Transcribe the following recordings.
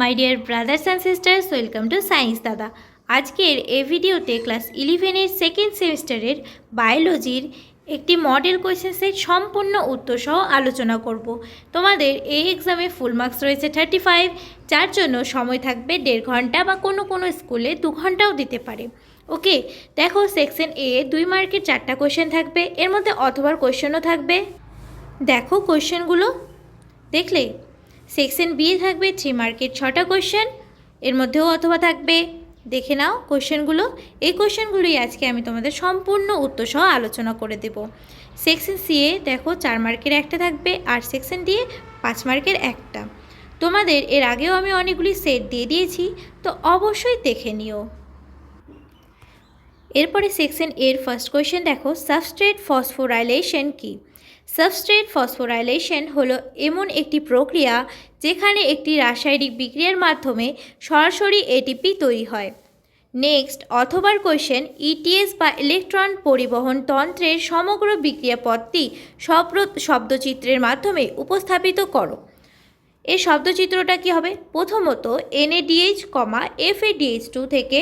My dear brothers and sisters welcome to science Dada আজকের এই ভিডিওতে ক্লাস ইলেভেনের সেকেন্ড সেমিস্টারের বায়োলজির একটি মডেল কোয়েশ্চেন সেট সম্পূর্ণ উত্তর সহ আলোচনা করব। তোমাদের এই এক্সামে ফুল মার্কস রয়েছে থার্টি ফাইভ যার জন্য সময় থাকবে দেড় ঘণ্টা বা কোনো কোনো স্কুলে দু ঘন্টাও দিতে পারে। ওকে দেখো সেকশন এ দুই মার্কের চারটা কোয়েশ্চেন থাকবে, এর মধ্যে অথবার কোয়েশ্চেনও থাকবে। দেখো কোয়েশ্চেনগুলো দেখলে? সেকশন বি থাকবে থ্রি মার্কের ছটা কোয়েশ্চেন এর মধ্যেও অথবা থাকবে। দেখে নাও কোয়েশ্চেনগুলো এই কোয়েশ্চেনগুলোই আজকে আমি তোমাদের সম্পূর্ণ উত্তর সহ আলোচনা করে দেব। সেকশন সি এ দেখো চার মার্কের একটা থাকবে আর সেকশন ডি এ পাঁচ মার্কের একটা। তোমাদের এর আগেও আমি অনেকগুলি সেট দিয়ে দিয়েছি, তো অবশ্যই দেখে নিও। এরপরে সেকশন এর ফার্স্ট কোয়েশ্চেন দেখো, সাবস্ট্রেট ফসফোরাইলেশন কি? সাবস্ট্রেট ফসফোরাইলেশন হলো এমন একটি প্রক্রিয়া যেখানে একটি রাসায়নিক বিক্রিয়ার মাধ্যমে সরাসরি এটিপি তৈরি হয়। নেক্সট অথবার কোয়েশ্চেন ইটিএস বা ইলেকট্রন পরিবহন তন্ত্রের সমগ্র বিক্রিয়াপথটি শব্দচিত্রের মাধ্যমে উপস্থাপিত করো। এই শব্দচিত্রটা কি হবে? প্রথমত এনএডিএইচ কমা এফএডিএইচ টু থেকে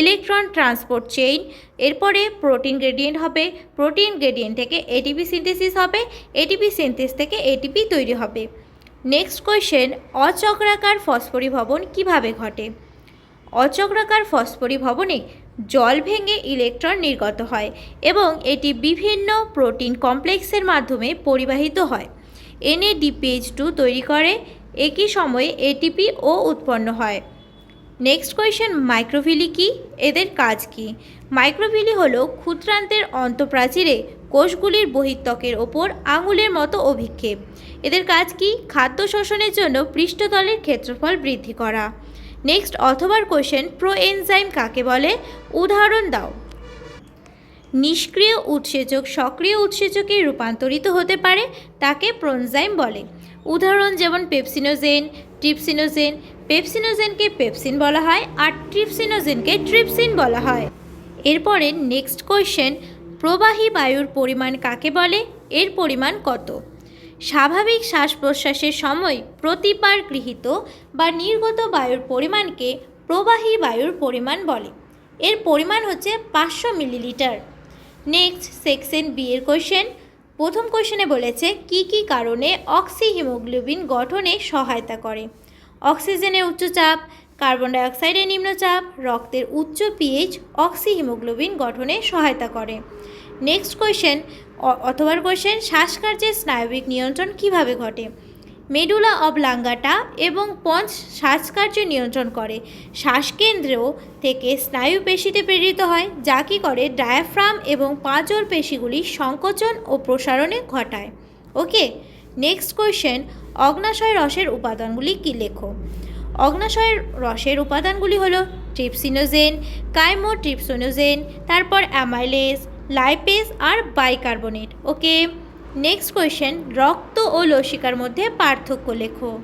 ইলেকট্রন ট্রান্সপোর্ট চেইন এরপরে প্রোটিন গ্রেডিয়েন্ট হবে প্রোটিন গ্রেডিয়েন্ট থেকে এটিপি সিনথেসিস হবে এটিপি সিনথেস থেকে এটিপি তৈরি হবে। নেক্সট কোয়েশ্চেন অচক্রাকার ফসফরি ভবন কীভাবে ঘটে? অচক্রাকার ফসফরি ভবনে জল ভেঙে ইলেকট্রন নির্গত হয় এবং এটি বিভিন্ন প্রোটিন কমপ্লেক্সের মাধ্যমে পরিবাহিত হয়। এনএডিপিএইচ টু তৈরি করে একই সময়ে এটিপি ও উৎপন্ন হয়। নেক্সট কোয়েশ্চেন মাইক্রোভিলি কি? এদের কাজ কি? মাইক্রোভিলি হলো ক্ষুদ্রান্তের অন্তঃপ্রাচীরে কোষগুলির বহিত্বকের ওপর আঙুলের মতো অভিক্ষেপ। এদের কাজ কি? খাদ্য শোষণের জন্য পৃষ্ঠতলের ক্ষেত্রফল বৃদ্ধি করা। নেক্সট অথবার কোয়েশ্চেন প্রো এনজাইম কাকে বলে? উদাহরণ দাও। নিষ্ক্রিয় উৎসেচক, সক্রিয় উৎসেচকে রূপান্তরিত হতে পারে, তাকে প্রোনজাইম বলে। উদাহরণ যেমন পেপসিনোজেন, ট্রিপসিনোজেন। পেপসিনোজেনকে পেপসিন বলা হয় আর ট্রিপসিনোজেনকে ট্রিপসিন বলা হয়। এরপরে নেক্সট কোয়েশ্চেন, প্রবাহী বায়ুর পরিমাণ কাকে বলে? এর পরিমাণ কত? স্বাভাবিক শ্বাস প্রশ্বাসের সময় প্রতিবার গৃহীত বা নির্গত বায়ুর পরিমাণকে প্রবাহী বায়ুর পরিমাণ বলে। এর পরিমাণ হচ্ছে পাঁচশো মিলিলিটার। নেক্সট সেকশন বি এর কোয়েশ্চেন প্রথম কোয়েশ্চেনে বলেছে, কি কি কারণে অক্সি হিমোগ্লোবিন গঠনে সহায়তা করে? অক্সিজেনের উচ্চচাপ কার্বন ডাইঅক্সাইডের নিম্নচাপ রক্তের উচ্চ পিএইচ অক্সি হিমোগ্লোবিন গঠনে সহায়তা করে। নেক্সট কোয়েশ্চেন অথবার কোয়েশ্চেন শ্বাসকার্যের স্নায়বিক নিয়ন্ত্রণ কীভাবে ঘটে? মেডুলা অব লাঙ্গাটা এবং পঞ্চ শ্বাসকার্য নিয়ন্ত্রণ করে। শ্বাসকেন্দ্র থেকে স্নায়ু পেশিতে প্রেরিত হয়, যা কী করে ডায়াফ্রাম এবং পাঁজর পেশিগুলি সংকোচন ও প্রসারণে ঘটায়। ওকে, নেক্সট কোয়েশ্চেন, অগ্নাশয় রসের উপাদানগুলি কী লেখো? অগ্নাশয়ের রসের উপাদানগুলি হলো ট্রিপসিনোজেন, কাইমোট্রিপসোনোজেন, তারপর অ্যামাইলেজ, লাইপেজ আর বাইকার্বনেট। ওকে নেক্সট কোয়েশ্চেন রক্ত ও লসিকার মধ্যে পার্থক্য লেখো।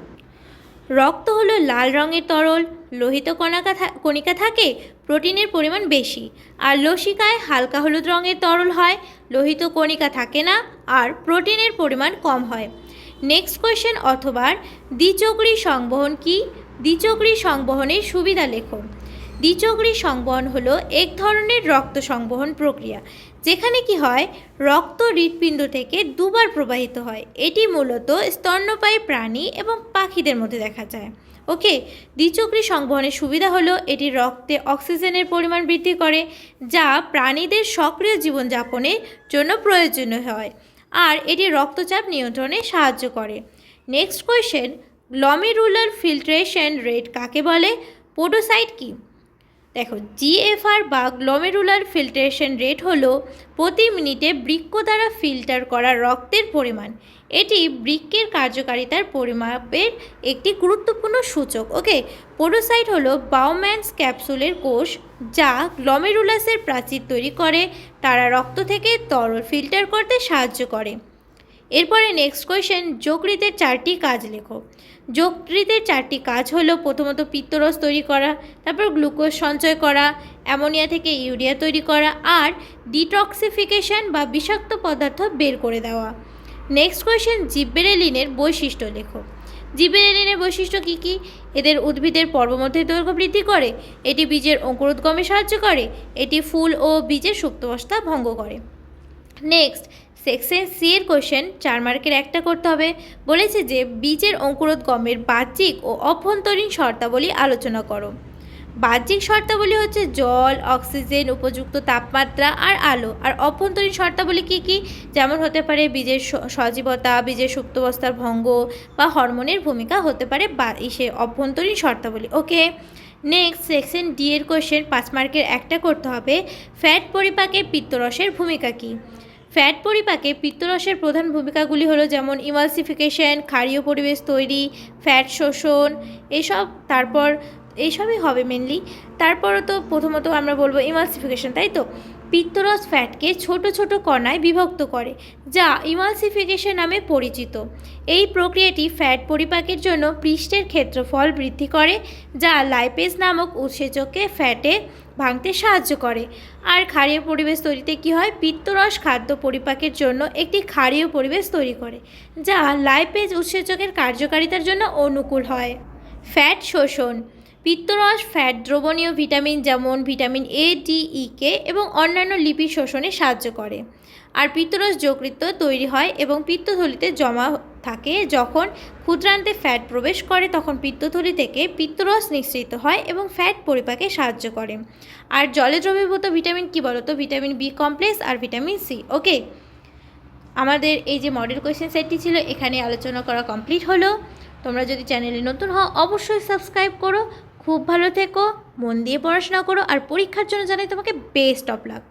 রক্ত হলো লাল রঙের তরল, লোহিত কণাকা কণিকা থাকে, প্রোটিনের পরিমাণ বেশি। আর লসিকায় হালকা হলুদ রঙের তরল হয়, লোহিত কণিকা থাকে না, আর প্রোটিনের পরিমাণ কম হয়। নেক্সট কোয়েশ্চেন অথবা দ্বিচক্রী সংবহন কি? দ্বিচক্রী সংবহনের সুবিধা লেখো। দ্বিচক্রী সংবহন হলো এক ধরনের রক্ত সংবহন প্রক্রিয়া যেখানে কি হয়, রক্ত হৃৎপিণ্ড থেকে দুবার প্রবাহিত হয়। এটি মূলত স্তন্যপায়ী প্রাণী এবং পাখিদের মধ্যে দেখা যায়। ওকে, দ্বিচক্রী সংবহনের সুবিধা হলো এটি রক্তে অক্সিজেনের পরিমাণ বৃদ্ধি করে, যা প্রাণীদের সক্রিয় জীবনযাপনের জন্য প্রয়োজনীয় হয়, আর এটি রক্তচাপ নিয়ন্ত্রণে সাহায্য করে। Next question glomerular filtration rate কাকে বলে? পোডোসাইট কী? দেখো জিএফআর বা গ্লোমেরুলার ফিল্ট্রেশন রেট হলো প্রতি মিনিটে বৃক্ক দ্বারা ফিল্টার করা রক্তের পরিমাণ। এটি বৃক্কের কার্যকারিতার পরিমাপের একটি গুরুত্বপূর্ণ সূচক ওকে পোডোসাইট হলো বাউম্যান্স ক্যাপসুলের কোষ যা গ্লোমেরুলাসের প্রাচীর তৈরি করে। তারা রক্ত থেকে তরল ফিল্টার করতে সাহায্য করে। এরপরে নেক্সট কোয়েশ্চেন যকৃতের চারটি কাজ লেখো। যকৃতের চারটি কাজ হলো প্রথমত পিত্তরস তৈরি করা, তারপর গ্লুকোজ সঞ্চয় করা, অ্যামোনিয়া থেকে ইউরিয়া তৈরি করা, আর ডিটক্সিফিকেশন বা বিষাক্ত পদার্থ বের করে দেওয়া। নেক্সট কোয়েশ্চেন জিব্বেরেলিনের বৈশিষ্ট্য লেখো। জিব্বেরেলিনের বৈশিষ্ট্য কী কী? এদের উদ্ভিদের পর্বমধ্যে দৈর্ঘ্য বৃদ্ধি করে, এটি বীজের অঙ্কুরোদ্গমে সাহায্য করে, এটি ফুল ও বীজের সুপ্তাবস্থা ভঙ্গ করে। নেক্সট সেকশন সি এর কোশ্চেন চার মার্কের একটা করতে হবে। বলেছে যে, বীজের অঙ্কুরোদ্গমের বাহ্যিক ও অভ্যন্তরীণ শর্তাবলী আলোচনা করো। বাহ্যিক শর্তাবলী হচ্ছে জল, অক্সিজেন, উপযুক্ত তাপমাত্রা আর আলো। আর অভ্যন্তরীণ শর্তাবলী কী কী? যেমন হতে পারে বীজের সজীবতা, বীজের সুপ্তাবস্থার ভঙ্গ বা হরমোনের ভূমিকা হতে পারে বা ইসে অভ্যন্তরীণ শর্তাবলী। ওকে নেক্সট সেকশন ডি এর কোশ্চেন পাঁচ মার্কের একটা করতে হবে। ফ্যাট পরিপাকে পিত্তরসের ভূমিকা কী? ফ্যাট পরিপাকে পিত্তরসের প্রধান ভূমিকাগুলি হলো যেমন ইমালসিফিকেশন, ক্ষারীয় পরিবেশ তৈরি, ফ্যাট শোষণ, এসব, তারপর এইসবই হবে মেনলি তারপরও তো প্রথমত আমরা বলব ইমালসিফিকেশন তাই তো? পিত্তরস ফ্যাটকে ছোট ছোট কণায় বিভক্ত করে, যা ইমালসিফিকেশন নামে পরিচিত। এই প্রক্রিয়াটি ফ্যাট পরিপাকের জন্য পৃষ্ঠের ক্ষেত্রফল বৃদ্ধি করে, যা লাইপেজ নামক উৎসেচককে ফ্যাটে ভাঙতে সাহায্য করে। আর ক্ষারীয় পরিবেশ তৈরিতে কী হয়? পিত্তরস খাদ্য পরিপাকের জন্য একটি ক্ষারীয় পরিবেশ তৈরি করে, যা লাইপেজ উৎসেচকের কার্যকারিতার জন্য অনুকূল হয়। ফ্যাট শোষণ পিত্তরস, ফ্যাট, দ্রবণীয় ভিটামিন যেমন vitamin A D E K এবং অন্যান্য লিপিড শোষণে সাহায্য করে। আর পিত্তরস যকৃত তৈরি হয় এবং পিত্তথলিতে জমা থাকে। যখন ক্ষুদ্রান্তে ফ্যাট প্রবেশ করে, তখন পিত্তথলি থেকে পিত্তরস নিঃসৃত হয় এবং ফ্যাট পরিপাকে সাহায্য করে। আর জলে দ্রবীভূত ভিটামিন কী বলতো? ভিটামিন বি কমপ্লেক্স আর ভিটামিন সি ওকে আমাদের এই যে মডেল কোয়েশ্চেন সেটটি ছিল, এখানে আলোচনা করা কমপ্লিট হলো। তোমরা যদি চ্যানেলে নতুন হও, অবশ্যই সাবস্ক্রাইব করো। খুব ভালো থেকো, মন দিয়ে পড়াশোনা করো, আর পরীক্ষার জন্য জানাই তোমাকে বেস্ট অফ লাক